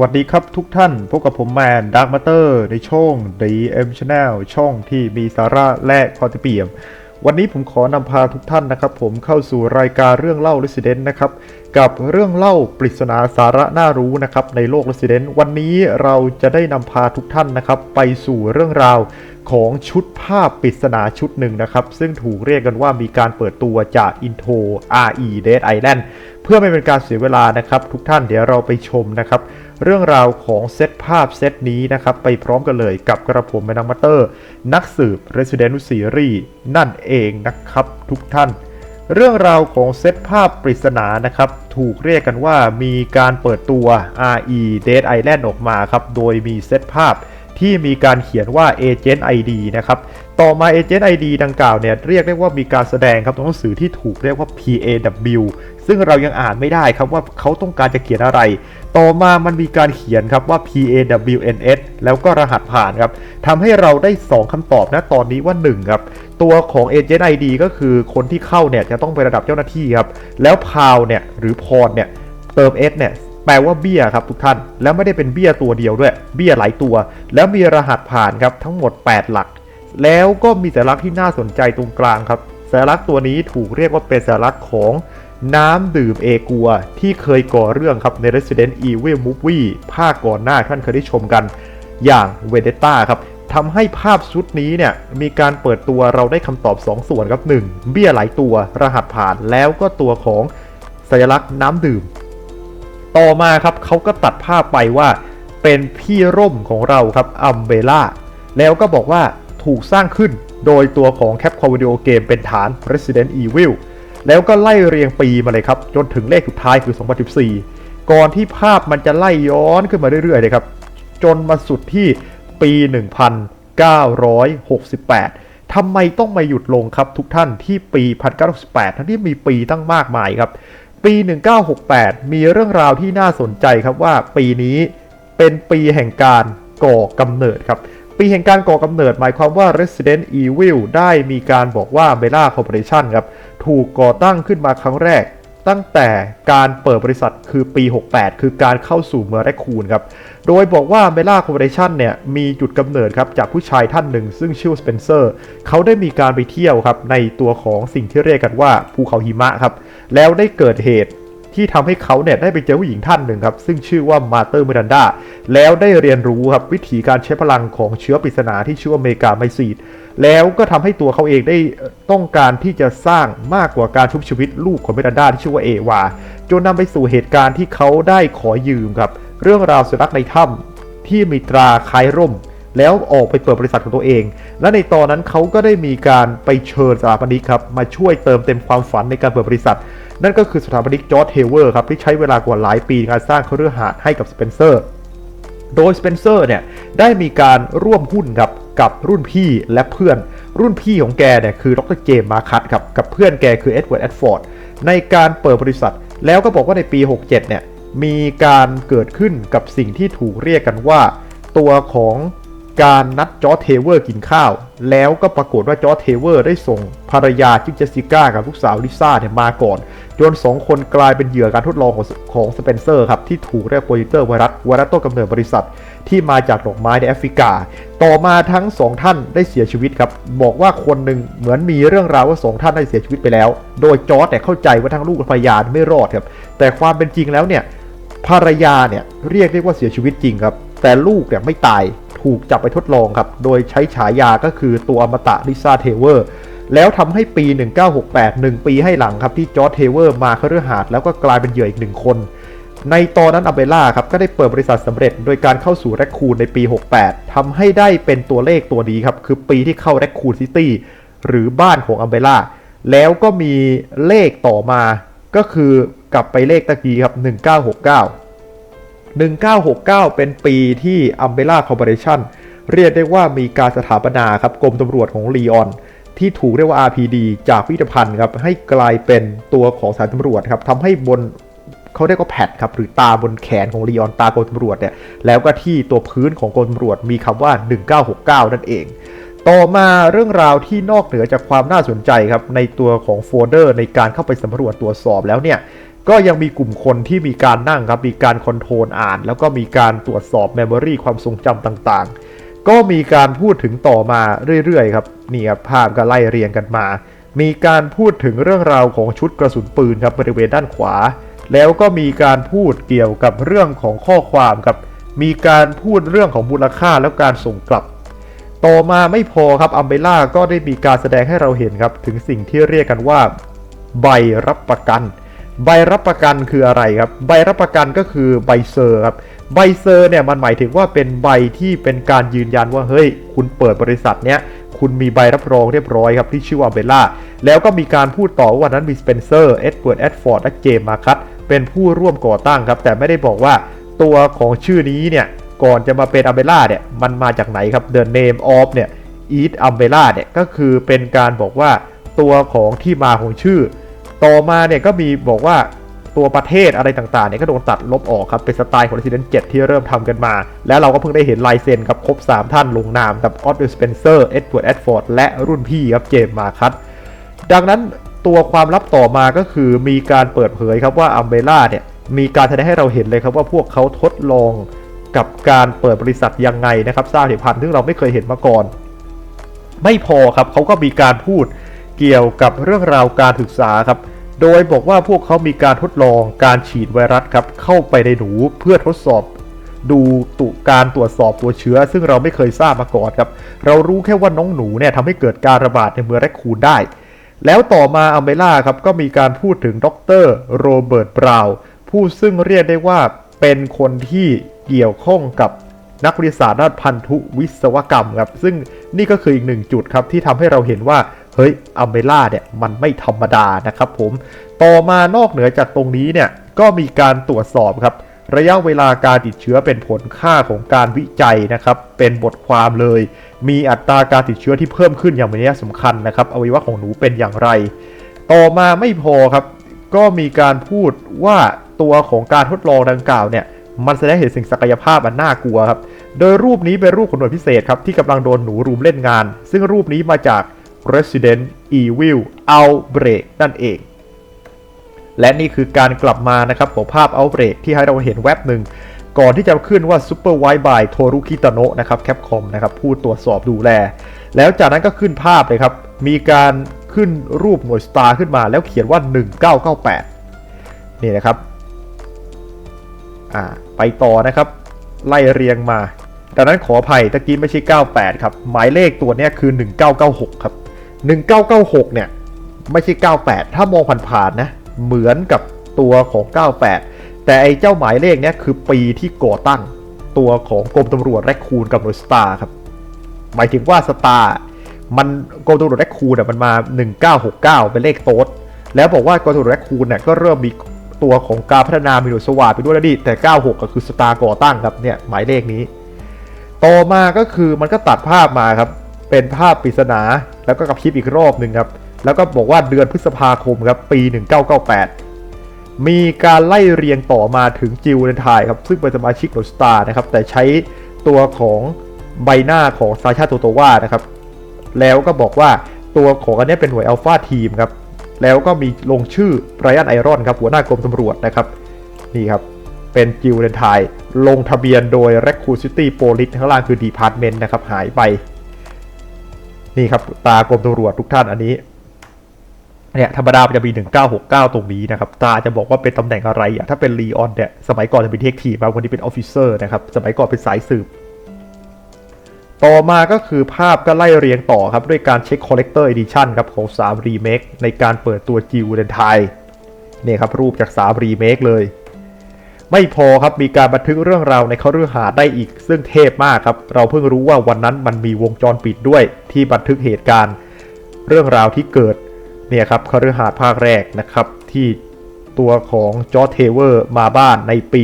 วัสดีครับทุกท่าน พบกับผมแมนดาร์ m มาเตอร์ในช่อง DM Channel ช่องที่มีสาระและคอติเปียม วันนี้ผมขอนำพาทุกท่านนะครับ ผมเข้าสู่รายการเรื่องเล่า Resident นะครับ กับเรื่องเล่าปริศนาสาระน่ารู้นะครับในโลก Resident วันนี้เราจะได้นำพาทุกท่านนะครับ ไปสู่เรื่องราวของชุดภาพปริศนาชุดหนึ่งนะครับ ซึ่งถูกเรียกกันว่ามีการเปิดตัวจาก Intro RE Dead Island เพื่อไม่เป็นการเสียเวลานะครับ ทุกท่านเดี๋ยวเราไปชมนะครับ เรื่องราวของเซตภาพเซตนี้นะครับไปพร้อมกันเลยกับกระผมแมนังมัตเตอร์ นักสืบ Resident Series นั่นเองนะครับทุกท่าน เรื่องราวของเซตภาพปริศนานะครับถูกเรียกกันว่ามีการเปิดตัว RE Dead Island ออกมาครับโดยมีเซตภาพ ที่มีการเขียนว่า Agent ID นะครับ ต่อมา Agent ID ดังกล่าวเนี่ยเรียกได้ว่ามีการแสดงครับตัวหนังสือที่ถูกเรียกว่า PAW ซึ่งเรายังอ่านไม่ได้ครับว่าเขาต้องการจะเขียนอะไร ต่อมามันมีการเขียนครับว่า PAWNS แล้วก็รหัสผ่านครับทำให้เราได้ 2คำตอบนะตอนนี้ว่า 1 ครับ ตัวของ Agent ID ก็คือคนที่เข้าเนี่ยจะต้องไประดับเจ้าหน้าที่ครับ แล้วพาวเนี่ยหรือพรเนี่ยเติม S เนี่ย แปลว่าเบี้ยครับทุกท่าน แล้วไม่ได้เป็นเบี้ยตัวเดียวด้วย เบี้ยหลายตัว แล้วมีรหัสผ่านครับทั้งหมด 8 หลัก แล้วก็มีสัญลักษณ์ที่น่าสนใจตรงกลางครับสัญลักษณ์ตัวนี้ถูกเรียกว่าเป็นสัญลักษณ์ของน้ำดื่มเอกัว ที่เคยก่อเรื่องครับใน Resident Evil Movie ภาคก่อนหน้าท่านเคยได้ชมกันอย่าง Vendetta ครับทำให้ภาพชุดนี้เนี่ยมีการเปิดตัวเราได้คำตอบ 2 ส่วนครับ 1. เบี้ยหลายตัวรหัสผ่านแล้วก็ตัวของสัญลักษณ์น้ำดื่ม ต่อมาครับเขาก็ตัดภาพไปว่า เป็นพี่ร่มของเราครับอัมเบล่าแล้วก็บอกว่าถูกสร้างขึ้นโดยตัวของ Capcom Video Game เป็นฐาน Resident Evil แล้วก็ไล่เรียงปีมาเลยครับ จนถึงเลขสุดท้ายคือ 2014 ก่อนที่ภาพมันจะไล่ย้อนขึ้นมาเรื่อยๆเลยครับ จนมาสุดที่ปี 1968 ทำไมต้องมาหยุดลงครับทุกท่านที่ปี 1968 ทั้งที่มีปีตั้งมากมายครับ ปี 1968 มีเรื่องราวที่น่าสนใจครับว่าปีนี้เป็นปีแห่งการก่อกำเนิดครับ ปีแห่งการก่อกำเนิดหมายความว่า Resident Evil ได้มีการบอกว่า Bella Corporation ครับ ถูกก่อตั้งขึ้นมาครั้งแรก ตั้งแต่การเปิดบริษัทคือปี 68 คือการเข้าสู่เมืองแรคคูนครับ โดยบอกว่า Bella Corporation เนี่ย มีจุดกำเนิดครับ จากผู้ชายท่านหนึ่ง ซึ่งชื่อสเปนเซอร์ เขาได้มีการไปเที่ยวครับ ในตัวของสิ่งที่เรียกกันว่าภูเขาหิมะครับ แล้วได้เกิดเหตุที่ทำให้เขาเนี่ยได้ไปเจอผู้หญิงท่านหนึ่งครับ ซึ่งชื่อว่ามาเตอร์เมรันดาแล้วได้เรียนรู้ครับวิธีการใช้พลังของเชื้อปริศนาที่ชื่อว่าเมกาไมซีด แล้วก็ทำให้ตัวเขาเองได้ต้องการที่จะสร้างมากกว่าการชุบชีวิตลูกของเมรันดาที่ชื่อว่าเอวา จนนำไปสู่เหตุการณ์ที่เขาได้ขอยืมครับ เรื่องราวสุนัขในถ้ำที่มีตราคล้ายร่ม แล้วออกไปเปิดบริษัทของตัวเอง และในตอนนั้นเขาก็ได้มีการไปเชิญสถาปนิกครับมาช่วยเติมเต็มความฝันในการเปิดบริษัท นั่นก็คือสถาปนิกจอร์จเทเวอร์ครับที่ใช้เวลากว่าหลายปีในการสร้างเครือหาดให้กับสเปนเซอร์ โดยสเปนเซอร์เนี่ยได้มีการร่วมหุ้นครับกับรุ่นพี่และเพื่อน รุ่นพี่ของแกเนี่ยคือดรเจมส์มาคัตครับกับเพื่อนแกคือเอ็ดเวิร์ดแอดฟอร์ดในการเปิดบริษัท แล้วก็บอกว่าในปี 67เนี่ยมีการเกิดขึ้นกับสิ่งที่ถูกเรียกกันว่า ตัวของ การนัดจอร์เทเวอร์กินข้าว แล้วก็ปรากฏว่าจอร์เทเวอร์ได้ส่งภรรยาชื่อเจสสิก้ากับลูกสาวลิซ่าเนี่ยมาก่อน จนสองคนกลายเป็นเหยื่อการทดลองของของสเปนเซอร์ครับ ที่ถูกเรียกโปรดิวเตอร์ไวรัสไวรัสต้นกำเนิดบริษัท ที่มาจากดอกไม้ในแอฟริกา ต่อมาทั้งสองท่านได้เสียชีวิตครับ บอกว่าคนหนึ่งเหมือนมีเรื่องราวว่าสองท่านได้เสียชีวิตไปแล้ว โดยจอร์จแต่ยเข้าใจว่าทั้งลูกและภรรยาไม่รอดครับแต่ความเป็นจริงแล้วเนี่ยภรรยาเนี่ยเรียกได้ว่าเสียชีวิตจริงครับแต่ลูกเนี่ยไม่ตาย ถูกจับไปทดลองครับ โดยใช้ฉายาก็คือตัวอมตะลิซ่าเทเวอร์ แล้วทำให้ปี 1968 1 ปีให้หลังครับที่จอร์จเทเวอร์มาเครือหาดแล้วก็กลายเป็นเหยื่ออีกหนึ่งคน ในตอนนั้นอัมเบล่าครับก็ได้เปิดบริษัทสำเร็จโดยการเข้าสู่แรคคูนในปี 68ทำให้ได้เป็นตัวเลขตัวนี้ครับคือปีที่เข้าแรคคูนซิตี้หรือบ้านของอัมเบล่าแล้วก็มีเลขต่อมาก็คือกลับไปเลขตะกี้ครับ 1969 1969 เป็นปีที่ Umbrella Corporation เรียกได้ว่ามีการสถาปนาครับกรมตำรวจของลีออน ที่ถูกเรียกว่า RPD จากพิพิธภัณฑ์ครับให้กลายเป็นตัวของสายตำรวจครับทำให้บนเขาเรียกว่าแพดครับหรือตาบนแขนของลีออนตากรมตำรวจเนี่ยแล้วก็ที่ตัวพื้นของกรมตำรวจมีคำว่า 1969 นั่นเองต่อมาเรื่องราวที่นอกเหนือจากความน่าสนใจครับในตัวของโฟลเดอร์ในการเข้าไปสำรวจตรวจสอบแล้วเนี่ย ก็ยังมีกลุ่มคนที่มีการนั่งครับ มีการคอนโทรลอ่าน แล้วก็มีการตรวจสอบเมมโมรีความทรงจำต่างๆ ก็มีการพูดถึงต่อมาเรื่อยๆครับนี่ครับภาพก็ไล่เรียงกันมา มีการพูดถึงเรื่องราวของชุดกระสุนปืนครับบริเวณด้านขวา แล้วก็มีการพูดเกี่ยวกับเรื่องของข้อความครับ มีการพูดเรื่องของมูลค่าแล้วการส่งกลับ ต่อมาไม่พอครับอัมเบล่าก็ได้มีการแสดงให้เราเห็นครับถึงสิ่งที่เรียกกันว่า ใบรับประกัน ใบรับประกันคืออะไรครับ ใบรับประกันก็คือใบเซอร์ครับ ใบเซอร์เนี่ยมันหมายถึงว่าเป็นใบที่เป็นการยืนยันว่าเฮ้ย คุณเปิดบริษัทเนี้ยคุณมีใบรับรองเรียบร้อยครับที่ชื่อว่าเบลล่า แล้วก็มีการพูดต่อว่าวันนั้นมีสเปนเซอร์ เอ็ดเวิร์ด แอดฟอร์ด และเจมมาคัตเป็นผู้ร่วมก่อตั้งครับ แต่ไม่ได้บอกว่าตัวของชื่อนี้เนี่ยก่อนจะมาเป็นอัมเบล่าเนี่ยมันมาจากไหนครับ The name of เนี่ย Eat Umbrella เนี่ยก็คือเป็นการบอกว่าตัวของที่มาของชื่อ ต่อมาเนี่ยก็มีบอกว่าตัวประเทศอะไรต่างๆเนี่ยก็โดนตัดลบออกครับ เป็นสไตล์ของ Resident 7 ที่เริ่มทำกันมา แล้วเราก็เพิ่งได้เห็นลายเซ็นครับ ครบ 3 ท่านลงนามกับออสเดอร์สเปนเซอร์ เอ็ดเวิร์ดแอดฟอร์ดและรุ่นพี่ครับเจมมาคัตดังนั้นตัวความลับต่อมาก็คือมีการเปิดเผยครับว่าอัมเบล่าเนี่ยมีการแสดงให้เราเห็นเลยครับว่าพวกเขาทดลองกับการเปิดบริษัทยังไงนะครับสร้างผลิตภัณฑ์ซึ่งเราไม่เคยเห็นมาก่อน ไม่พอครับเขาก็มีการพูดเกี่ยวกับเรื่องราวการศึกษาครับ โดยบอกว่าพวกเขามีการทดลองการฉีดไวรัสครับเข้าไปในหนูเพื่อทดสอบดูตุการตรวจสอบตัวเชื้อ ซึ่งเราไม่เคยทราบมาก่อนครับ เรารู้แค่ว่าน้องหนูเนี่ยทำให้เกิดการระบาดในเมืองแรคคูนได้ แล้วต่อมาอัมล่าครับก็มีการพูดถึงดรโรเบิร์ตบราว์ผู้ซึ่งเรียกได้ว่าเป็นคนที่เกี่ยวข้องกับนักวิทยาศาสตร์ด้านพันธุวิศวกรรมครับซึ่งนี่ก็คืออีกหนึ่งจุดครับที่ทำให้เราเห็นว่า เฮ้ยอัมล่าเนี่ยมันไม่ธรรมดานะครับผม ต่อมานอกเหนือจากตรงนี้เนี่ยก็มีการตรวจสอบครับ ระยะเวลาการติดเชื้อเป็นผลค่าของการวิจัยนะครับ เป็นบทความเลย มีอัตราการติดเชื้อที่เพิ่มขึ้นอย่างมีนัยสำคัญนะครับอวัยวะของหนูเป็นอย่างไร ต่อมาไม่พอครับ ก็มีการพูดว่าตัวของการทดลองดังกล่าวเนี่ยมันแสดงเห็นสิ่งศักยภาพอันน่ากลัวครับ โดยรูปนี้เป็นรูปของหน่วยพิเศษครับที่กำลังโดนหนูรุมเล่นงาน ซึ่งรูปนี้มาจาก Resident Evil Outbreak นั่นเอง และนี่คือการกลับมานะครับของภาพ Outbreak ที่ให้เราเห็นแว็บหนึ่ง ก่อนที่จะขึ้นว่า Super White by Toru Kitano นะครับ Capcom นะครับผู้ตรวจสอบดูแล แล้วจากนั้นก็ขึ้นภาพเลยครับ มีการขึ้นรูปหน่วยสตาร์ขึ้นมาแล้วเขียนว่า 1998 นี่นะครับอ่าไปต่อนะครับ ไล่เรียงมาดังนั้นขออภัยตะกี้ไม่ใช่ 98 ครับ หมายเลขตัวนี้คือ 1996 ครับ 1996 เนี่ย ไม่ใช่ 98 ถ้ามองผ่านๆนะ เหมือนกับตัวของ 98 แต่ไอ้เจ้าหมายเลขเนี้ยคือปีที่ก่อตั้งตัวของกรมตำรวจแรคคูนกับหน่วยสตาร์ครับ หมายถึงว่าสตาร์มันกรมตำรวจแรคคูนเนี่ยมันมา 1969 เป็นเลขโต๊ดแล้วบอกว่ากรมตำรวจแรคคูนเนี่ยก็เริ่มมีตัวของการพัฒนามีหน่วยสวาดไปด้วยแล้วดิแต่ 96 ก็คือสตาร์ก่อตั้งครับเนี่ยหมายเลขนี้ ต่อมาก็คือมันก็ตัดภาพมาครับ เป็นภาพปริศนา แล้วก็กับคลิปอีกรอบหนึ่งครับ แล้วก็บอกว่าเดือนพฤษภาคมครับปี 1998 มีการไล่เรียงต่อมาถึงจิวเลนทายครับ ซึ่งเป็นสมาชิกโรสตาร์นะครับแต่ใช้ตัวของใบหน้าของซาชาโตโตวานะครับ แล้วก็บอกว่าตัวของอันนี้เป็นหน่วยอัลฟาทีมครับ แล้วก็มีลงชื่อไรอันไอรอนครับหัวหน้ากรมตำรวจนะครับ นี่ครับ เป็นจิวเลนไทยลงทะเบียนโดย Raccoon City Police ข้างล่างคือ Department นะครับ หายไป นี่ครับตากรมตำรวจทุกท่านอันนี้เนี่ยธรรมดามันจะมี 1969 ตรงนี้นะครับ ตาจะบอกว่าเป็นตำแหน่งอะไรอะถ้าเป็นลีออนเนี่ยสมัยก่อนจะเป็นเทคทีมาวันนี้เป็นออฟฟิเซอร์นะครับ สมัยก่อนเป็นสายสืบ ต่อมาก็คือภาพก็ไล่เรียงต่อครับ ด้วยการเช็ค Collector Edition ครับ ของ3 Remake ในการเปิดตัวจิวเลนไทยเนี่ยครับ รูปจาก3 Remake เลย ไม่พอครับมีการบันทึกเรื่องราวในเขาเรื่องหาได้อีก ซึ่งเทพมากครับ เราเพิ่งรู้ว่าวันนั้นมันมีวงจรปิดด้วยที่บันทึกเหตุการณ์ เรื่องราวที่เกิดเนี่ยครับเขาเรื่องหาภาคแรกนะครับที่ตัวของจอร์เทเวอร์มาบ้านในปี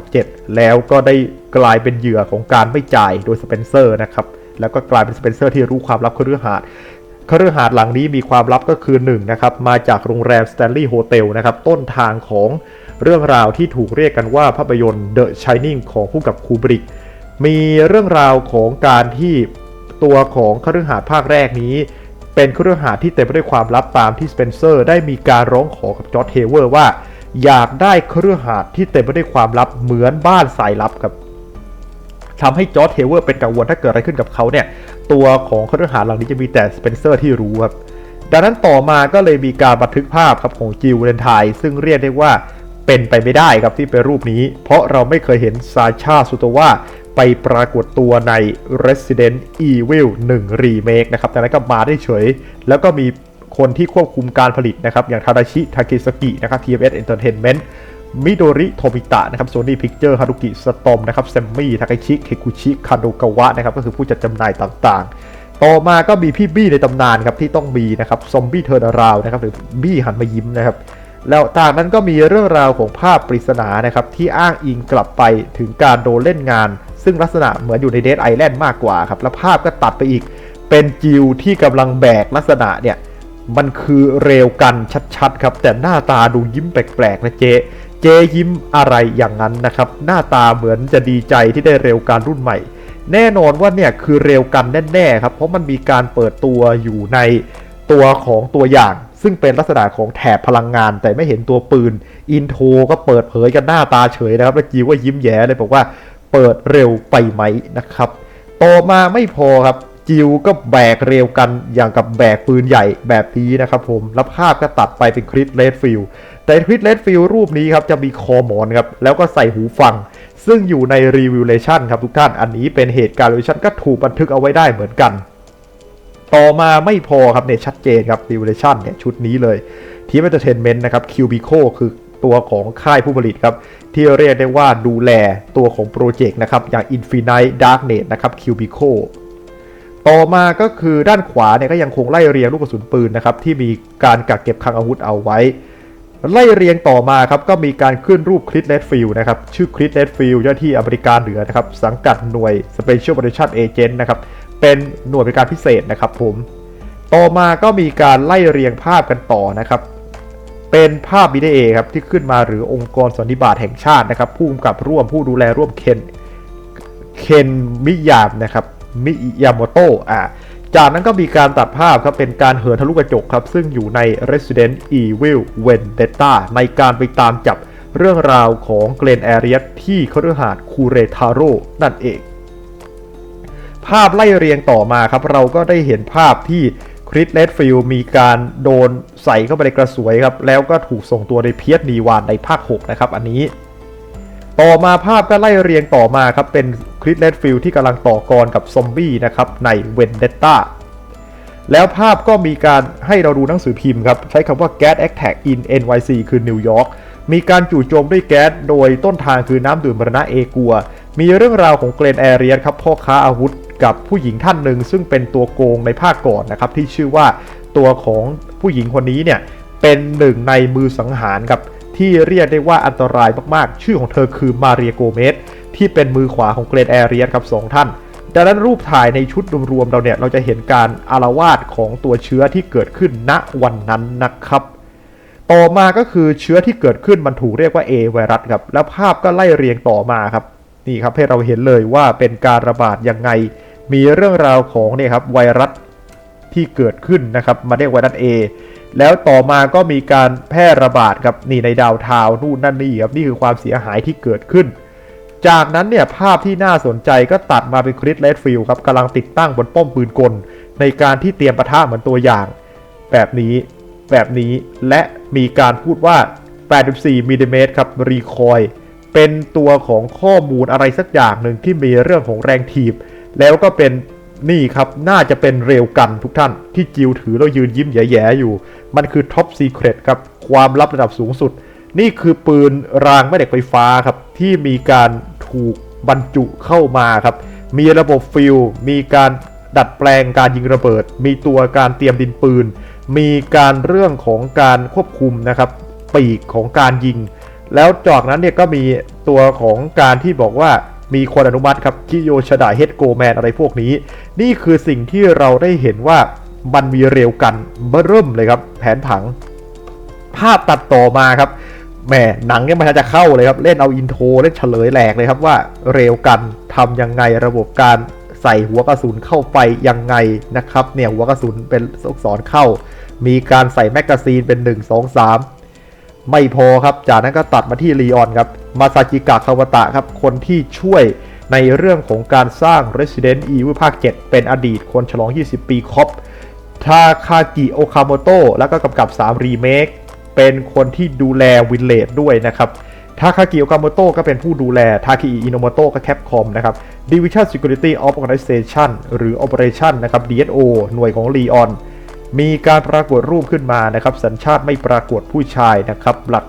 1967 แล้วก็ได้กลายเป็นเหยื่อของการไม่จ่ายโดยสเปนเซอร์นะครับแล้วก็กลายเป็นสเปนเซอร์ที่รู้ความลับเขาเรื่องหาดคฤหาสน์หลังนี้มีความลับก็คือ1นะครับมาจากโรงแรม Stanley Hotel นะครับต้นทางของ เรื่องราวที่ถูกเรียกกันว่าภาพยนตร์ The Shining ของผู้กับคูบริก มีเรื่องราวของการที่ตัวของคฤหาสน์ภาคแรกนี้ เป็นคฤหาสน์ที่เต็มไปด้วยความลับตามที่สเปนเซอร์ ได้มีการร้องขอกับจอร์จเทเวอร์ว่า อยากได้ครือหาดที่เต็มไปด้วยความลับเหมือนบ้านสายลับครับทำให้จอร์จเทเวอร์เป็นกังวลถ้าเกิดอะไรขึ้นกับเขาเนี่ย ตัวของครือหาดเหล่านี้จะมีแต่สเปนเซอร์ที่รู้ครับดังนั้นต่อมาก็เลยมีการบันทึกภาพครับของจิลเลนไทซึ่งเรียกได้ว่า เป็นไปไม่ได้ครับที่เป็นรูปนี้ เพราะเราไม่เคยเห็นซาชาสุโตวาไปปรากฏตัวใน Resident Evil 1 Remake นะครับจากนั้นก็มาได้เฉย แล้วก็มีคนที่ควบคุมการผลิตนะครับ อย่างทาดาชิ ทาเกสกินะครับ TMS Entertainment มิโดริ โทมิตะ นะครับ โซนี่พิกเจอร์ ฮารุกิ สตอม นะครับ แซมมี่ ทาเคชิ เคกุชิ คาโดกาวะ นะครับ ก็คือผู้จัดจำหน่ายต่างๆ ต่อมาก็มีพี่บี้ในตำนานครับ ที่ต้องมีนะครับ ซอมบี้เทอร์นาราวนะครับ หรือบี้หันมายิ้มนะครับ แล้วจากนั้นก็มีเรื่องราวของภาพปริศนานะครับที่อ้างอิงกลับไปถึงการโดนเล่นงาน ซึ่งลักษณะเหมือนอยู่ในเดทไอแลนด์มากกว่าครับ แล้วภาพก็ตัดไปอีก เป็นจิวที่กำลังแบกลักษณะเนี่ยมันคือเรวกันชัดๆครับ แต่หน้าตาดูยิ้มแปลกๆนะเจเจยิ้มอะไรอย่างนั้นนะครับ หน้าตาเหมือนจะดีใจที่ได้เรวการรุ่นใหม่ แน่นอนว่าเนี่ยคือเรวกันแน่ๆครับเพราะมันมีการเปิดตัวอยู่ในตัวของตัวอย่าง ซึ่งเป็นลักษณะของแถบพลังงานแต่ไม่เห็นตัวปืน อินโทรก็เปิดเผยกันหน้าตาเฉยนะครับ แล้วจิวก็ยิ้มแย้เลยบอกว่าเปิดเร็วไปไหมนะครับ ต่อมาไม่พอครับจิวก็แบกเร็วกันอย่างกับแบกปืนใหญ่แบบนี้นะครับผม แล้วภาพก็ตัดไปเป็นคริสเลดฟิลแต่คริสเลดฟิลรูปนี้ครับจะมีคอหมอนครับ แล้วก็ใส่หูฟัง ซึ่งอยู่ในรีวิวเลชันครับทุกท่าน อันนี้เป็นเหตุการณ์เลชันก็ถูกบันทึกเอาไว้ได้เหมือนกัน ต่อมาไม่พอครับเนี่ยชัดเจนครับรีวิวเลชันเนี่ยชุดนี้เลยทีมเอนเตอร์เทนเมนต์นะครับคิวบิโคคือตัวของค่ายผู้ผลิตครับ ที่เรียกได้ว่าดูแลตัวของโปรเจกต์นะครับ อย่าง Infinite Darknet นะครับ Cubico ต่อมาก็คือด้านขวาเนี่ยก็ยังคงไล่เรียงลูกกระสุนปืนนะครับ ที่มีการกักเก็บคลังอาวุธเอาไว้ ไล่เรียงต่อมาครับ ก็มีการขึ้นรูปคริสเลดฟิลนะครับ ชื่อคริสเลดฟิลเจ้าหน้าที่อเมริกาเหนือนะครับ สังกัดหน่วย Special Operation Agent นะครับ เป็นหน่วยบริการพิเศษนะครับผม ต่อมาก็มีการไล่เรียงภาพกันต่อนะครับ เป็นภาพ BDA ครับที่ขึ้นมาหรือองค์กรสันนิบาตแห่งชาตินะครับผู้กำกับร่วมผู้ดูแลร่วมเคนเคนมิยามนะครับมิยามโตะอ่าจากนั้นก็มีการตัดภาพครับเป็นการเหินทะลุกระจกครับ ซึ่งอยู่ใน Resident Evil Vendetta ในการไปตามจับเรื่องราวของเกรนแอเรียที่คฤหาสน์คูเรทาโร่นั่นเอง ภาพไล่เรียงต่อมาครับ เราก็ได้เห็นภาพที่คริสเลดฟิลมีการโดนใส่เข้าไปในกระสวยครับ แล้วก็ถูกส่งตัวในเพียสนีวานในภาค 6 นะครับ อันนี้ ต่อมาภาพก็ไล่เรียงต่อมาครับ เป็นคริสเลดฟิลที่กำลังต่อกรกับซอมบี้นะครับในเวนเดตตาแล้วภาพก็มีการให้เราดูหนังสือพิมพ์ครับ ใช้คำว่า Gas Attack in NYC คือนิวยอร์กมีการจู่โจมด้วยแก๊ส โดยต้นทางคือน้ำดื่มมรณะเอกัว มีเรื่องราวของเกรนแอเรียนครับพ่อค้าอาวุธ กับผู้หญิงท่านหนึ่งซึ่งเป็นตัวโกงในภาคก่อนนะครับที่ชื่อว่าตัวของผู้หญิงคนนี้เนี่ยเป็นหนึ่งในมือสังหารครับที่เรียกได้ว่าอันตรายมากๆ ชื่อของเธอคือมาเรียโกเมสที่เป็นมือขวาของเกรนแอเรียนครับสองท่าน ดังนั้นรูปถ่ายในชุดรวมๆเราเนี่ยเราจะเห็นการอารวาสของตัวเชื้อที่เกิดขึ้นณวันนั้นนะครับ ต่อมาก็คือเชื้อที่เกิดขึ้นมันถูกเรียกว่า A ไวรัสครับ แล้วภาพก็ไล่เรียงต่อมาครับ นี่ครับให้เราเห็นเลยว่าเป็นการระบาดยังไง มีเรื่องราวของเนี่ยครับไวรัสที่เกิดขึ้นนะครับมาเรียกไวรัส A แล้วต่อมาก็มีการแพร่ระบาดครับนี่ในดาวเทาวน์นู่นนั่นนี่ครับนี่คือความเสียหายที่เกิดขึ้น จากนั้นเนี่ยภาพที่น่าสนใจก็ตัดมาเป็นคริสเลดฟิลครับกำลังติดตั้งบนป้อมปืนกล ในการที่เตรียมปะทะเหมือนตัวอย่าง แบบนี้แบบนี้และมีการพูดว่า 84มิลลิเมตรครับรีคอยเป็นตัวของข้อมูลอะไรสักอย่างหนึ่งที่มีเรื่องของแรงถีบ แล้วก็เป็นนี่ครับน่าจะเป็นเร็วกันทุกท่านที่จิวถือแล้วยืนยิ้มแย่ๆอยู่ มันคือท็อปซีเครตครับความลับระดับสูงสุด นี่คือปืนรางแม่เหล็กไฟฟ้าครับที่มีการถูกบรรจุเข้ามาครับ มีระบบฟิลมีการดัดแปลงการยิงระเบิด มีตัวการเตรียมดินปืน มีการเรื่องของการควบคุมนะครับ ปีกของการยิง แล้วจากนั้นเนี่ยก็มีตัวของการที่บอกว่า มีคนอนุมัติครับคิโยชดาเฮดโกแมนอะไรพวกนี้ นี่คือสิ่งที่เราได้เห็นว่ามันมีเร็วกันเบิ่มเลยครับ แผนผัง ภาพตัดต่อมาครับแหมหนังเนี่ยมันจะเข้าเลยครับ เล่นเอาอินโทรเล่นเฉลยแหลกเลยครับว่าเร็วกันทำยังไงระบบการใส่หัวกระสุนเข้าไปยังไงนะครับ เนี่ยหัวกระสุนเป็นลูกศรเข้า มีการใส่แมกกาซีนเป็น 1 2 3 ไม่พอครับ จากนั้นก็ตัดมาที่ลีออนครับ มาซาจิกะคาวตะครับ คนที่ช่วยในเรื่องของการสร้าง Resident Evil ภาค 7 เป็นอดีตคนฉลอง 20 ปีคอปทาคากิโอคาโมโตะแล้วก็กำกับ 3 รีเมค เป็นคนที่ดูแลวินเลดด้วยนะครับทาคากิโอกาโมโตะก็เป็นผู้ดูแล ทาคิอิโนโมโตะก็แคปคอมนะครับ Division Security of Organization หรือ Operation นะครับ DSO หน่วยของลีออนมีการปรากฏรูปขึ้นมานะครับ สัญชาติไม่ปรากฏผู้ชายนะครับหลัก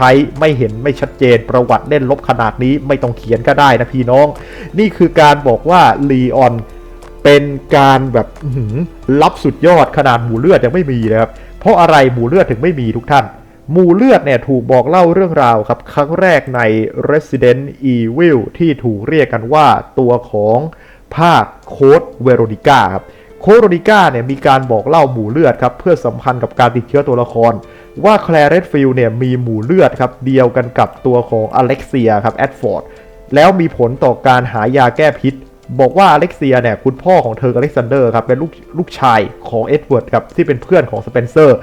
ไทยไม่เห็นไม่ชัดเจน ประวัติเล่นลบขนาดนี้ไม่ต้องเขียนก็ได้นะพี่น้อง นี่คือการบอกว่าลีออนเป็นการแบบลับสุดยอดขนาดหมูเลือดยังไม่มีนะครับ เพราะอะไรหมูเลือดถึงไม่มีทุกท่านหมูเลือดเนี่ยถูกบอกเล่าเรื่องราวครับ ครั้งแรกใน Resident Evil ที่ถูกเรียกกันว่าตัวของภาคโค้ดเวโรนิก้าครับ โคโรนิก้าเนี่ยมีการบอกเล่าหมู่เลือดครับเพื่อสัมพันธ์กับการติดเชื้อตัวละคร ว่าแคลร์เรดฟิลเนี่ยมีหมู่เลือดครับเดียวกันกับตัวของอเล็กเซียครับแอดฟอร์ดแล้วมีผลต่อการหายาแก้พิษ บอกว่าอเล็กเซียเนี่ยคุณพ่อของเธออเล็กซานเดอร์ครับเป็นลูกลูกชายของเอ็ดเวิร์ดครับที่เป็นเพื่อนของสเปนเซอร์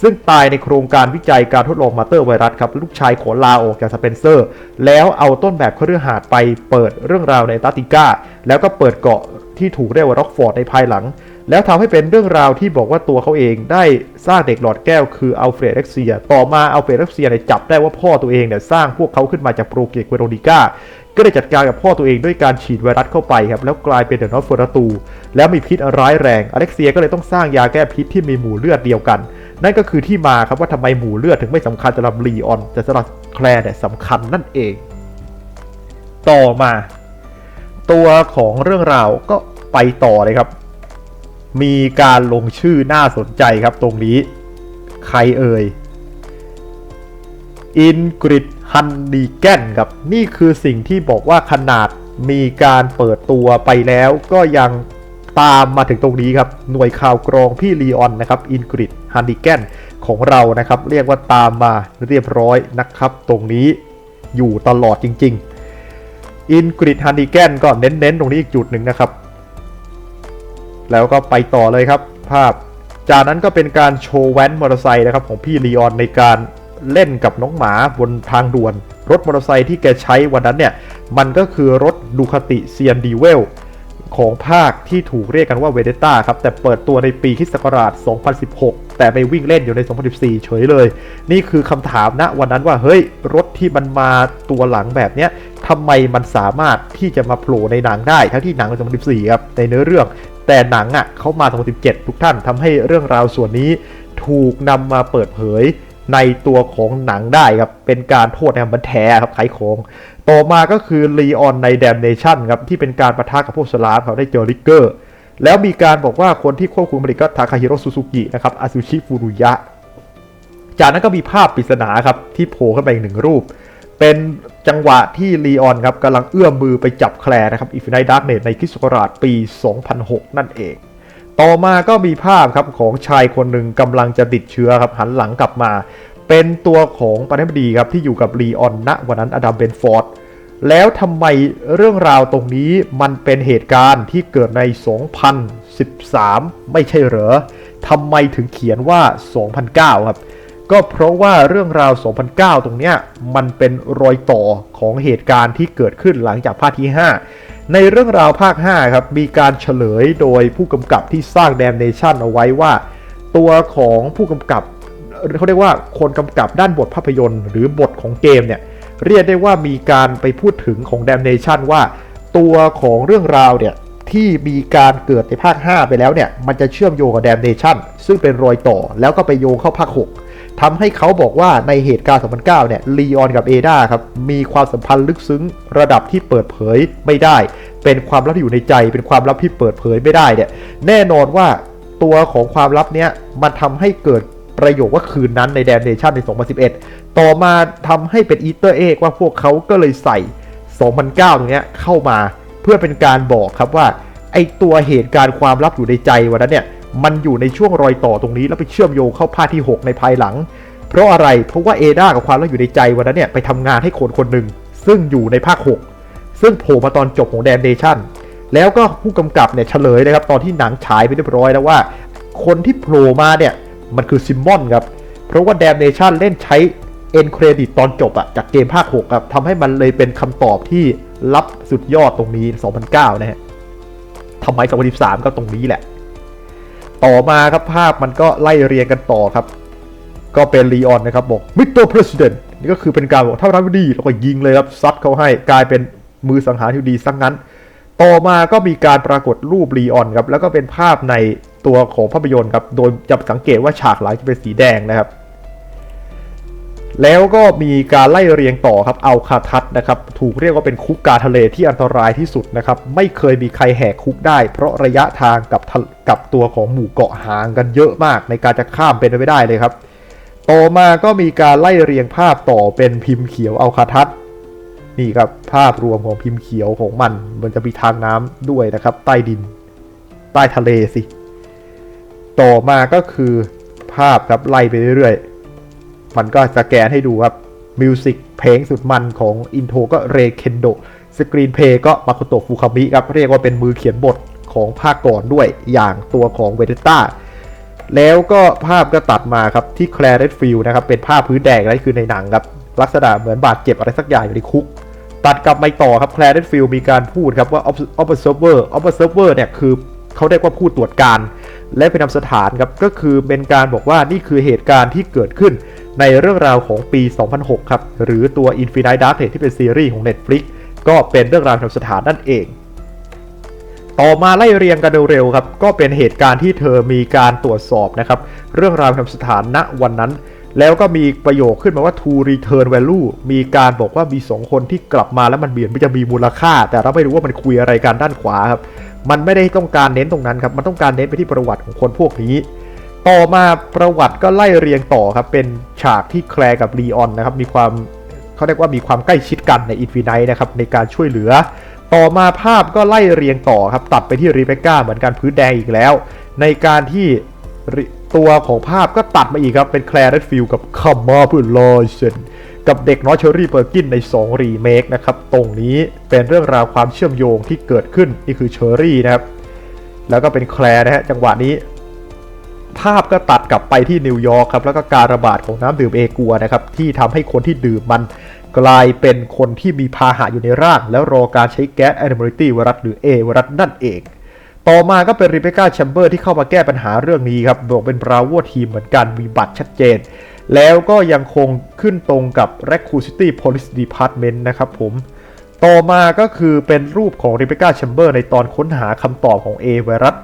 ซึ่งตายในโครงการวิจัยการทดลองมาเตอร์ไวรัสครับลูกชายขอลาออกจากสเปนเซอร์ แล้วเอาต้นแบบเครือหาดไปเปิดเรื่องราวในตาติก้าแล้วก็เปิดเกาะ ที่ถูกเรียกว่าร็อกฟอร์ดในภายหลัง แล้วทำให้เป็นเรื่องราวที่บอกว่าตัวเขาเองได้สร้างเด็กหลอดแก้วคืออัลเฟรดเอ็กเซีย ต่อมาอัลเฟรดเอ็กเซียเนี่ยจับได้ว่าพ่อตัวเองเนี่ยสร้างพวกเขาขึ้นมาจากโปรเกกเวโรนิก้าก็ได้จัดการกับพ่อตัวเองด้วยการฉีดไวรัสเข้าไปครับแล้วกลายเป็นเดอะนอฟเฟอร์ตู แล้วมีพิษร้ายแรงอเล็กเซียก็เลยต้องสร้างยาแก้พิษที่มีหมู่เลือดเดียวกัน นั่นก็คือที่มาครับว่าทำไมหมู่เลือดถึงไม่สำคัญสำหรับลีออนแต่สำหรับแคลร์เนี่ยสำคัญนั่นเอง ต่อมา ตัวของเรื่องราวก็ไปต่อเลยครับ มีการลงชื่อน่าสนใจครับตรงนี้ ใครเอ่ยอินกริดฮันดีแกนครับ นี่คือสิ่งที่บอกว่าขนาดมีการเปิดตัวไปแล้วก็ยังตามมาถึงตรงนี้ครับ หน่วยข่าวกรองพี่ลีออนนะครับอินกริดฮันดีแกนของเรานะครับ เรียกว่าตามมาเรียบร้อยนะครับ ตรงนี้อยู่ตลอดจริง ๆ อินกริดฮันดีแกนก็เน้นๆ ตรงนี้อีกจุดหนึ่งนะครับ แล้วก็ไปต่อเลยครับ ภาพ จากนั้นก็เป็นการโชว์แว้นมอเตอร์ไซค์นะครับของพี่ลีออนในการเล่นกับน้องหมาบนทางด่วน รถมอเตอร์ไซค์ที่แกใช้วันนั้นเนี่ย มันก็คือรถดูคาติเซียนดีเวลของภาคที่ถูกเรียกกันว่าเวเดต้าครับ แต่เปิดตัวในปีคิศักราช 2016 แต่ไปวิ่งเล่นอยู่ใน 2014 เฉยเลย นี่คือคำถามนะวันนั้นว่า เฮ้ย รถที่มันมาตัวหลังแบบเนี้ย ทำไมมันสามารถที่จะมาโผล่ในหนังได้ ทั้งที่หนังเป็น2014ครับในเนื้อเรื่อง แต่หนังอะเขามา2017ทุกท่านทำให้เรื่องราวส่วนนี้ ถูกนำมาเปิดเผยในตัวของหนังได้ครับ เป็นการโทษนะครับมันแท้ครับขายของ ต่อมาก็คือลีออนใน Damnation ครับ ที่เป็นการประทะกับพวกสลาฟเขาได้เจอริกเกอร์ แล้วมีการบอกว่าคนที่ควบคุมผลิตก็ทาคาฮิโรซูซูกินะครับอาซูชิฟูรุยะ จากนั้นก็มีภาพปริศนาครับ ที่โผล่ขึ้นมาอีกหนึ่งรูป เป็นจังหวะที่ลีออนครับกำลังเอื้อมมือไปจับแคลร์นะครับอิฟิน t ดาร์กเนตในคริสต์ศักราชปี 2006 นั่นเอง ต่อมาก็มีภาพครับของชายคนหนึ่งกำลังจะติดเชื้อครับหันหลังกลับมา เป็นตัวของปานิบดีครับที่อยู่กับลีออนณวันนั้นอดัมเบนฟอร์ดแล้วทำไมเรื่องราวตรงนี้มันเป็นเหตุการณ์ที่เกิดใน 2013 ไม่ใช่เหรอทำไมถึงเขียนว่า 2009 ครับ ก็เพราะว่าเรื่องราว 2009 ตรงเนี้ยมันเป็นรอยต่อของเหตุการณ์ที่เกิดขึ้นหลังจากภาคที่ 5 ในเรื่องราวภาค 5 ครับ มีการเฉลยโดยผู้กำกับที่สร้างแดมเนชั่นเอาไว้ว่า ตัวของผู้กำกับเขาเรียกว่าคนกำกับด้านบทภาพยนตร์ หรือบทของเกมเนี่ยเรียกได้ว่ามีการไปพูดถึงของ Damnation ว่า ตัวของเรื่องราวเนี่ยที่มีการเกิดในภาค 5 ไปแล้วเนี่ยมันจะเชื่อมโยงกับ Damnation ซึ่งเป็นรอยต่อแล้วก็ไปโยงเข้าภาค 6 ทำให้เขาบอกว่าในเหตุการณ์ 2009 เนี่ย ลีออนกับเอดาครับ มีความสัมพันธ์ลึกซึ้งระดับที่เปิดเผยไม่ได้ เป็นความลับที่อยู่ในใจ เป็นความลับที่เปิดเผยไม่ได้เนี่ย แน่นอนว่าตัวของความลับเนี้ยมันทำให้เกิดประโยคว่าคืนนั้นในแดนเนชั่นใน 2011 ต่อมาทำให้เป็นอีเตอร์เอกว่าพวกเขาก็เลยใส่ 2009 ตรงเนี้ยเข้ามาเพื่อเป็นการบอกครับว่าไอตัวเหตุการณ์ความลับอยู่ในใจวันนั้นเนี่ย มันอยู่ในช่วงรอยต่อตรงนี้แล้วไปเชื่อมโยงเข้าภาคที่ 6 ในภายหลัง เพราะอะไรเพราะว่าเอดากับความลับอยู่ในใจวันนั้นเนี่ยไปทำงานให้คนคนหนึ่งซึ่งอยู่ในภาค 6 ซึ่งโผล่มาตอนจบของแดนเนชั่นแล้วก็ผู้กำกับเนี่ยเฉลยนะครับตอนที่หนังฉายไปเรียบร้อยแล้วว่า คนที่โผล่มาเนี่ยมันคือซิมมอนครับเพราะว่า Damnation เล่นใช้เอ็นเครดิตตอนจบอะจากเกมภาค6ครับทำให้มันเลยเป็นคำตอบที่รับสุดยอดตรงนี้ 2009 นะฮะทำไม2013 ก็ตรงนี้แหละ ต่อมาครับภาพมันก็ไล่เรียงกันต่อครับ ก็เป็นลีออนนะครับบอกมิสเตอร์ประธานนี่ก็คือเป็นการบอกเท่านั้นดีแล้วก็ยิงเลยครับซัดเขาให้กลายเป็นมือสังหารที่ดีซะงงั้น ต่อมาก็มีการปรากฏรูปลีออนครับแล้วก็เป็นภาพในตัวของภาพยนตร์ครับโดยจะสังเกตว่าฉากหลังจะเป็นสีแดงนะครับ แล้วก็มีการไล่เรียงต่อครับเอาคาทัศนะครับถูกเรียกว่าเป็นคุกกาทะเลที่อันตรายที่สุดนะครับไม่เคยมีใครแหกคุกได้ เพราะระยะทางกับกับตัวของหมู่เกาะห่างกันเยอะมาก ในการจะข้ามเป็นไปไม่ได้เลยครับ ต่อมาก็มีการไล่เรียงภาพต่อเป็นพิมพ์เขียวเอาคาทัศนี่ครับภาพรวมของพิมพ์เขียวของมัน มันจะมีทางน้ำด้วยนะครับ ใต้ดิน ใต้ทะเลสิ ต่อมาก็คือภาพครับไล่ไปเรื่อยๆ มันก็สแกนให้ดูครับมิวสิกเพลงสุดมันของอินโทรก็เรเคนโดสกรีนเพลย์ก็มาโคโตฟูคามิครับเรียกว่าเป็นมือเขียนบทของภาคก่อนด้วยอย่างตัวของเวเดต้าแล้วก็ภาพก็ตัดมาครับที่แคลร์เรดฟิลนะครับเป็นภาพพื้นแดงนั่นคือในหนังครับลักษณะเหมือนบาดเจ็บอะไรสักอย่างอยู่ในคุก ตัดกลับไปต่อครับแคลร์เรดฟิลมีการพูดครับว่า observer observer เนี่ยคือเขาเรียกว่าผู้ตรวจการ และเป็นนำสถานครับก็คือเป็นการบอกว่านี่คือเหตุการณ์ที่เกิดขึ้น ในเรื่องราวของปี 2006 ครับ หรือตัว Infinite Darkness ที่เป็นซีรีส์ของ Netflix ก็เป็นเรื่องราวทำสถานนั่นเอง ต่อมาไล่เรียงกันเร็วๆครับ ก็เป็นเหตุการณ์ที่เธอมีการตรวจสอบนะครับ เรื่องราวทำสถานณวันนั้น แล้วก็มีประโยคขึ้นมาว่า to return value มีการบอกว่ามี 2 คนที่กลับมาแล้วมันเบียนมันจะมีมูลค่า แต่เราไม่รู้ว่ามันคุยอะไรกันด้านขวาครับ มันไม่ได้ต้องการเน้นตรงนั้นครับ มันต้องการเน้นไปที่ประวัติของคนพวกนี้ ต่อมาประวัติก็ไล่เรียงต่อครับ เป็นฉากที่แคลร์กับลีออนนะครับมีความเขาเรียกว่ามีความใกล้ชิดกันในอินฟินิตนะครับในการช่วยเหลือ ต่อมาภาพก็ไล่เรียงต่อครับตัดไปที่รีเบคก้าเหมือนกันพื้นแดงอีกแล้ว ในการที่ตัวของภาพก็ตัดมาอีกครับ เป็นแคลร์เรดฟิลกับคัมมาเพื่อลอยเซนกับเด็กน้อยเชอรี่เบอร์กินใน 2 รีเมคนะครับ ตรงนี้เป็นเรื่องราวความเชื่อมโยงที่เกิดขึ้น นี่คือเชอรี่นะครับ แล้วก็เป็นแคลร์นะฮะจังหวะนี้ ภาพก็ตัดกลับไปที่นิวยอร์กครับแล้วก็การระบาดของน้ำดื่มเอกัวนะครับที่ทำให้คนที่ดื่มมันกลายเป็นคนที่มีพาหะอยู่ในร่าง แล้วรอการใช้แก๊สแอนติมอริตี้ไวรัสหรือ A ไวรัสนั่นเอง ต่อมาก็เป็นริเบก้าแชมเบอร์ที่เข้ามาแก้ปัญหาเรื่องนี้ครับบอกเป็นบราโวทีมเหมือนกันมีบัตรชัดเจน แล้วก็ยังคงขึ้นตรงกับ Raccoon City Police Department นะครับผมต่อมาก็คือเป็นรูปของริเบก้าแชมเบอร์ในตอนค้นหาคำตอบของ A ไวรัส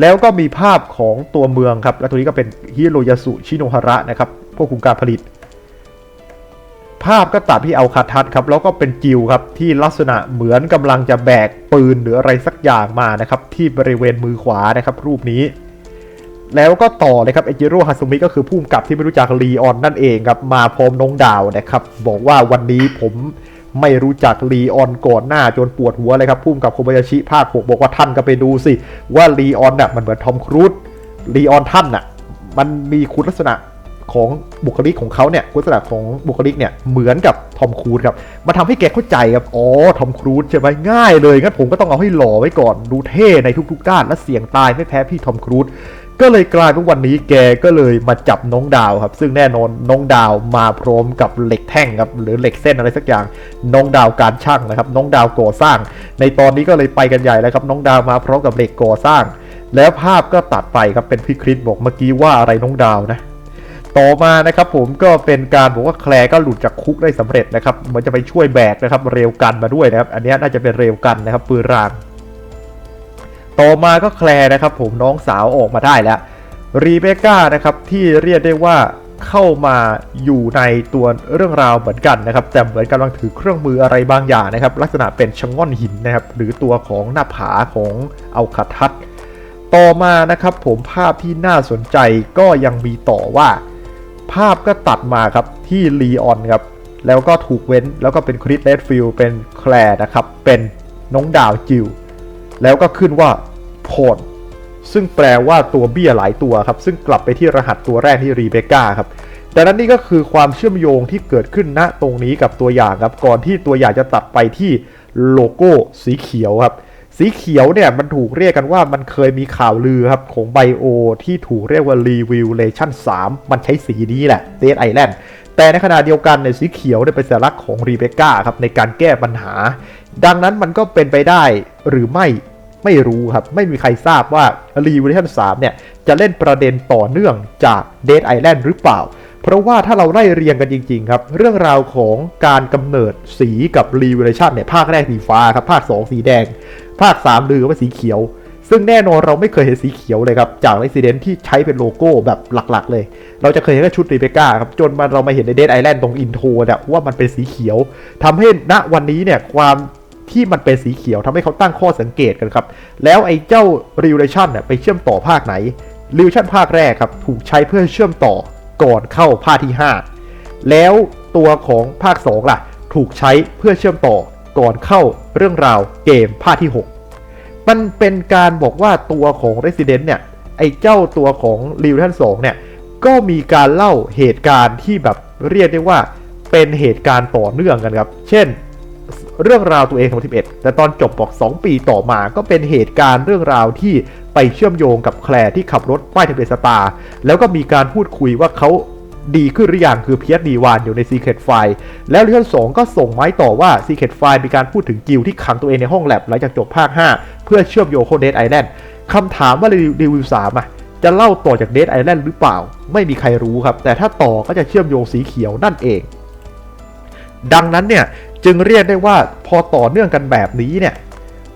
แล้วก็มีภาพของตัวเมืองครับ และตัวนี้ก็เป็นฮิโรยาสุชิโนฮาระนะครับควบคุมการผลิต ภาพก็ตัดที่เอาคาทัศครับ แล้วก็เป็นจิวครับที่ลักษณะเหมือนกำลังจะแบกปืนหรืออะไรสักอย่างมานะครับ ที่บริเวณมือขวานะครับ รูปนี้ แล้วก็ต่อเลยครับเอจิโร่ฮาซุมิก็คือผู้กำกับที่ไม่รู้จักลีออนนั่นเองครับ มาพร้อมน้องดาวนะครับ บอกว่าวันนี้ผม ไม่รู้จักลีออนก่อนหน้าจนปวดหัวเลยครับผู้กำกับโคบายาชิภาคหกบอกว่าท่านก็ไปดูสิ ว่าลีออนน่ะมันเหมือนทอมครูซลีออนท่านน่ะมันมีคุณลักษณะของบุคลิกของเขาเนี่ยคุณลักษณะของบุคลิกเนี่ยเหมือนกับทอมครูซครับมาทำให้แกเข้าใจครับอ๋อทอมครูซใช่ไหมง่ายเลยงั้นผมก็ต้องเอาให้หล่อไว้ก่อนดูเท่ในทุกๆด้านและเสียงตายไม่แพ้พี่ทอมครูซ ก็เลยกลายเป็นวันนี้แกก็เลยมาจับน้องดาวครับ ซึ่งแน่นอนน้องดาวมาพร้อมกับเหล็กแท่งครับหรือเหล็กเส้นอะไรสักอย่าง น้องดาวการช่างนะครับ น้องดาวก่อสร้าง ในตอนนี้ก็เลยไปกันใหญ่แล้วครับ น้องดาวมาพร้อมกับเหล็กก่อสร้าง แล้วภาพก็ตัดไปครับเป็นพี่คริสบอกเมื่อกี้ว่าอะไรน้องดาวนะต่อมานะครับผมก็เป็นการบอกว่าแคลร์ก็หลุดจากคุกได้สำเร็จนะครับเหมือนจะไปช่วยแบกนะครับเร็วกันมาด้วยนะครับ อันนี้น่าจะเป็นเร็วกันนะครับปืนราง ต่อมาก็แคลร์นะครับผมน้องสาวออกมาได้แล้วรีเบก้านะครับที่เรียกได้ว่าเข้ามาอยู่ในตัวเรื่องราวเหมือนกันนะครับ แต่เหมือนกำลังถือเครื่องมืออะไรบางอย่างนะครับ ลักษณะเป็นชะง่อนหินนะครับ หรือตัวของหน้าผาของเอาคาทัศต่อมานะครับผมภาพที่น่าสนใจก็ยังมีต่อว่า ภาพก็ตัดมาครับที่ลีออนครับ แล้วก็ถูกเว้นแล้วก็เป็นคริสเลดฟิลเป็นแคลร์นะครับ เป็นน้องดาวจิว แล้วก็ขึ้นว่าพอดซึ่งแปลว่าตัวเบี้ยหลายตัวครับ ซึ่งกลับไปที่รหัสตัวแรกที่รีเบคก้าครับดังนั้นนี่ก็คือความเชื่อมโยงที่เกิดขึ้นณตรงนี้กับตัวอย่างครับ ก่อนที่ตัวอย่างจะตัดไปที่โลโก้สีเขียวครับ สีเขียวเนี่ยมันถูกเรียกกันว่ามันเคยมีข่าวลือครับของไบโอที่ถูกเรียกว่า Revelation 3 มันใช้สีนี้แหละ Dead Island แต่ในขณะเดียวกันเนี่ยสีเขียวเนี่ยเป็นสัญลักษณ์ของรีเบคก้าครับในการแก้ปัญหา ดังนั้นมันก็เป็นไปได้หรือไม่ไม่รู้ครับ ไม่มีใครทราบว่า r e v o l u t i o n 3เนี่ยจะเล่นประเด็นต่อเนื่องจาก Dead Island หรือเปล่า เพราะว่าถ้าเราไล่เรียงกันจริงๆครับ เรื่องราวของการกำเนิดสีกับ r e v o l u t i o n เนี่ยภาคแรกสีฟ้าครับ ภาค 2 สีแดง ภาค 3 ลือว่าสีเขียว ซึ่งแน่นอนเราไม่เคยเห็นสีเขียวเลยครับ จาก Resident ที่ใช้เป็นโลโก้แบบหลักๆ เลย เราจะเคยเห็นแค่ชุดรีเบก้าครับ จนมาเรามาเห็นในเด d ไอแลนด์ตรงอินโทรเนี่ยว่ามันเป็นสีเขียวทำให้ณวันนี้เนี่ยความที่มันเป็นสีเขียวทำให้เขาตั้งข้อสังเกตกันครับ แล้วไอ้เจ้า r e v o l u t i o n เนี่ยไปเชื่อมต่อภาคไหน r e v o l u t i o n ภาคแรกครับถูกใช้เพื่อเชื่อมต่อก่อนเข้าภาคที่ 5 แล้วตัวของภาค 2 ล่ะ ถูกใช้เพื่อเชื่อมต่อก่อนเข้าเรื่องราวเกมภาคที่ 6 มันเป็นการบอกว่าตัวของ Resident เนี่ย ไอ้เจ้าตัวของ r e v o l u t i o n 2เนี่ย ก็มีการเล่าเหตุการณ์ที่แบบเรียกได้ว่าเป็นเหตุการณ์ต่อเนื่องกันครับ เช่น เรื่องราวตัวเองของ11 แต่ตอนจบบอก 2 ปีต่อมาก็เป็นเหตุการณ์เรื่องราวที่ไปเชื่อมโยงกับแคลร์ที่ขับรถป้ายทะเบียนสตาร์แล้วก็มีการพูดคุยว่าเขา ดีขึ้นหรือยังคือเพียสดีวานอยู่ใน Secret File แล้วเรื่องสองก็ส่งไม้ต่อว่า Secret File มีการพูดถึงกิลที่ขังตัวเองในห้องแลบหลังจากจบภาค 5 เพื่อเชื่อมโยงโคเดสไอแลนด์คำถามว่ารีวิวสามอะจะเล่าต่อจากเด d ไอแลนด์หรือเปล่า ไม่มีใครรู้ครับ แต่ถ้าต่อก็จะเชื่อมโยงสีเขียวนั่นเอง ดังนั้นเนี่ยจึงเรียกได้ว่าพอต่อเนื่องกันแบบนี้เนี่ย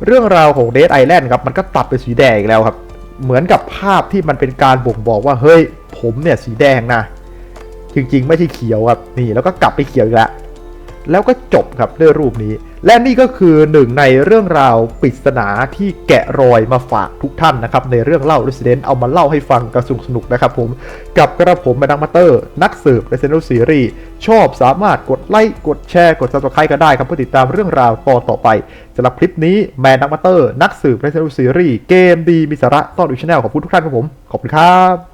เรื่องราวของเด d ไอแลนด์ครับมันก็ตัดเป็นสีแดงอีกแล้วครับ เหมือนกับภาพที่มันเป็นการบ่งบอกว่าเฮ้ยผมเนี่ยสีแดงนะ จริงๆ ไม่ใช่เขียวครับนี่แล้วก็กลับไปเขียวอีกแล้วแล้วก็จบครับด้วยรูปนี้ และนี่ก็คือหนึ่งในเรื่องราวปริศนาที่แกะรอยมาฝากทุกท่านนะครับ ในเรื่องเล่า Resident เอามาเล่าให้ฟังกระสุนสนุกนะครับผม กับกระผมแมดังมาเตอร์ นักสืบ Resident Series ชอบสามารถกดไลค์กดแชร์กด subscribe ก็ได้ครับ เพื่อติดตามเรื่องราวต่อต่อไปสำหรับคลิปนี้แมนดังมาเตอร์ นักสืบ Resident Series เกมดีมีสาระต้อนรับช anel ขอบคุณทุกท่านครับผมขอบคุณครับ